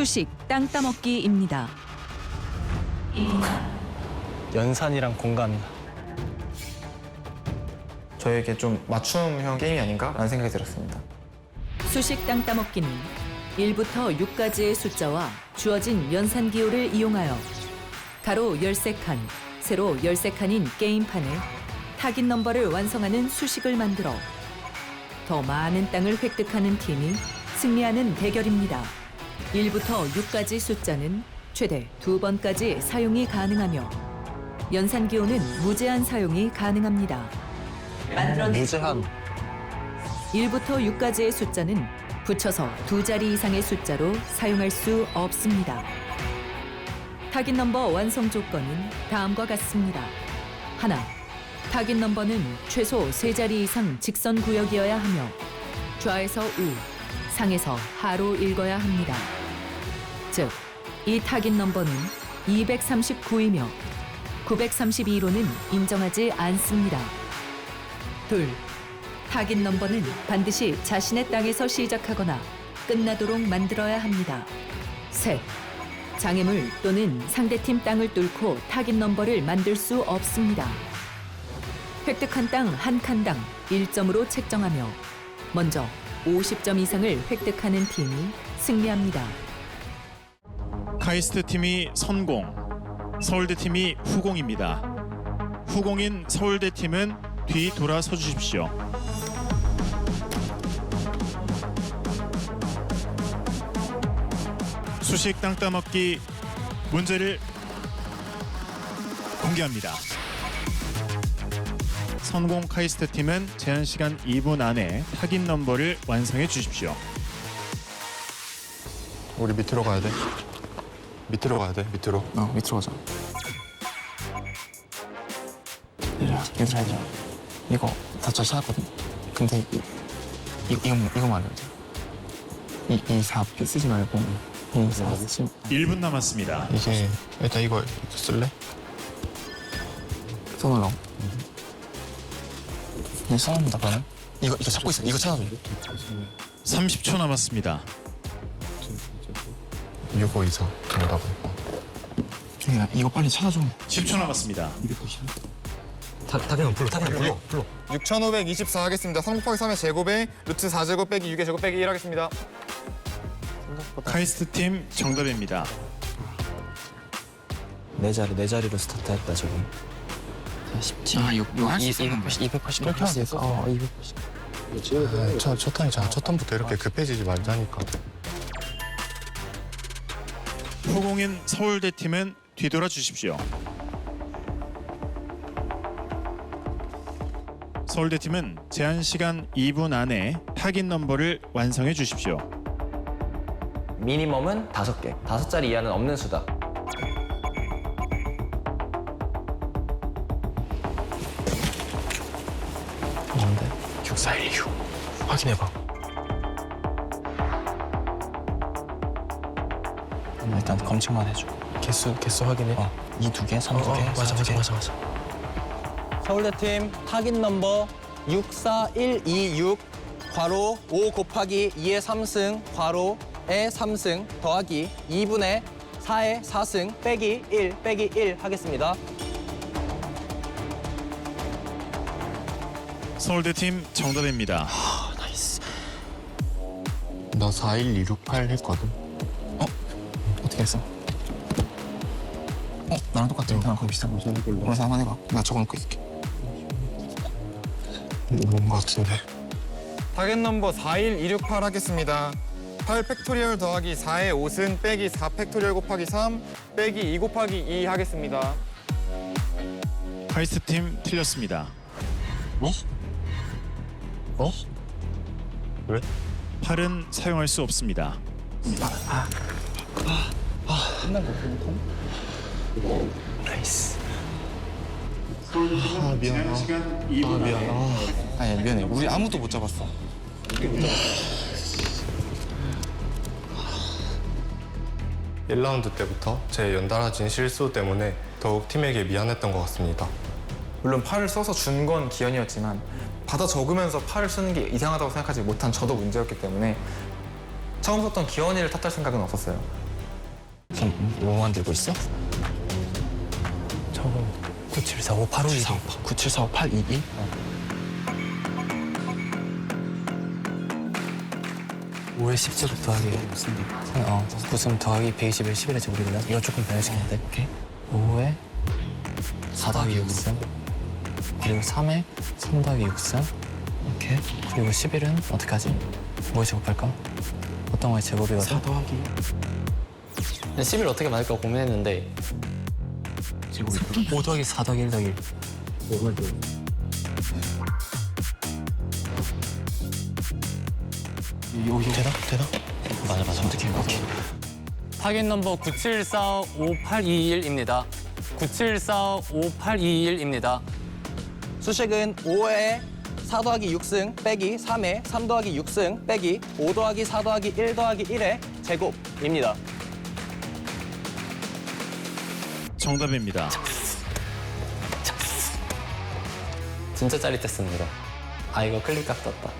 수식 땅 따먹기입니다. 연산이랑 공간 저에게 좀 맞춤형 게임이 아닌가라는 생각이 들었습니다. 수식 땅 따먹기는 1부터 6까지의 숫자와 주어진 연산 기호를 이용하여 가로 13칸, 세로 13칸인 게임판에 타깃 넘버를 완성하는 수식을 만들어 더 많은 땅을 획득하는 팀이 승리하는 대결입니다. 1부터 6까지 숫자는 최대 두 번까지 사용이 가능하며 연산 기호는 무제한 사용이 가능합니다. 무제한 1부터 6까지의 숫자는 붙여서 두 자리 이상의 숫자로 사용할 수 없습니다. 타깃 넘버 완성 조건은 다음과 같습니다. 하나, 타깃 넘버는 최소 세 자리 이상 직선 구역이어야 하며 좌에서 우, 상에서 하로 읽어야 합니다. 즉, 이 타깃 넘버는 239이며 932로는 인정하지 않습니다. 둘, 타깃 넘버는 반드시 자신의 땅에서 시작하거나 끝나도록 만들어야 합니다. 셋, 장애물 또는 상대팀 땅을 뚫고 타깃 넘버를 만들 수 없습니다. 획득한 땅 한 칸당 1점으로 책정하며 먼저 50점 이상을 획득하는 팀이 승리합니다. 카이스트 팀이 선공, 서울대 팀이 후공입니다. 후공인 서울대 팀은 뒤 돌아서 주십시오. 수식 땅 따먹기 문제를 공개합니다. 선공 카이스트 팀은 제한 시간 2분 안에 타깃 넘버를 완성해 주십시오. 우리 밑으로 가야 돼. 밑으로 가야 돼. 밑으로. 어, 밑으로 가자. 얘들아, 얘들아, 얘들아. 이거 다잘 찾았거든. 근데 이, 이, 이거, 이거만 알려줘. 이, 이 4, 쓰지 말고 이 4, 쓰지 1분 남았습니다. 이게 일단 이거 쓸래? 손을 넣어. 그냥 써놓는다, 그러면. 이거, 이거 잡고 있어. 이거 찾아줘. 30초 남았습니다. 6호 이상 정답은. 중이야, 이거 빨리 찾아줘. 10초 남았습니다. 타겟은 불러, 타겟은 불러, 불러. 6524 하겠습니다. 3 곱하기 3의 제곱에 루트 4제곱 빼기 6의 제곱 빼기 1 하겠습니다. 카이스트 팀 정답입니다. 네 자리 네 자리로 스타트했다 지금. 17. 아, 이거, 이거 할수 있어. 280. 그렇게 하면 됐어. 어, 280. 아, 첫, 첫 턴이잖아. 첫 턴부터 이렇게 급해지지 말자니까. 후공인 서울대 팀은 뒤돌아 주십시오. 서울대 팀은 제한 시간 2분 안에 타깃 넘버를 완성해 주십시오. 미니멈은 다섯 개. 다섯 자리 이하는 없는 수다. 뭔데? 6416. 확인해봐. 음, 일단 검증만 해줘. 개수 개수 확인해. 어, 이 두 개, 삼두 개, 맞아 사두 맞아 개. 맞아 맞아. 서울대 팀 타깃 넘버 64126 괄호 5 곱하기 2의 3승 괄호의 3승 더하기 2분의 4의 4승 빼기 1 빼기 1 하겠습니다. 서울대 팀 정답입니다. 나41268 했거든. 어떻게 했어? 어, 나랑 똑같아. 나랑 거의 비슷한 거지. 그래서 한번 해봐. 나 적어놓고 있을게. 뭔거 같은데. 타겟 넘버 41268 하겠습니다. 8 팩토리얼 더하기 4의 5승 빼기 4 팩토리얼 곱하기 3 빼기 2 곱하기 2 하겠습니다. 카이스트 팀 틀렸습니다. 어? 어? 왜? 8은 사용할 수 없습니다. 나이스. 아, 미안. 아, 2분 미안. 아. 아니, 미안해. 우리 아무도 못 잡았어. 1라운드 때부터 제 연달아진 실수 때문에 더욱 팀에게 미안했던 것 같습니다. 물론 팔을 써서 준 건 기현이었지만 받아 적으면서 팔을 쓰는 게 이상하다고 생각하지 못한 저도 문제였기 때문에 처음 썼던 기현이를 탓할 생각은 없었어요. 지금 뭐 만들고 있어? 저거 9745 바로 9745 9745 822? 오 5에 10제곱 더하기 어 9승 더하기 121 11의 제곱이거든 이거 조금 변형시켰는데 오케이. 5에 4 더하기 6승 그리고 3에 3 더하기 6승 오케이 그리고 11은 어떻게 하지? 뭐에 제곱할까? 어떤 거에 제곱이거든 4 더하기 11 어떻게 맞을까 고민했는데 제곱이 5 더하기 4 더하기 1 더하기 1 요, 요. 되나? 되나? 맞아 맞아 어떻게 해? 오케이 타겟 넘버 9745821입니다. 9745821입니다. 수식은 5에 4 더하기 6승 빼기 3에 3 더하기 6승 빼기 5 더하기 4 더하기 1 더하기 1의 제곱입니다. 정답입니다. 진짜 짜릿했습니다. 아 이거 클릭각 떴다.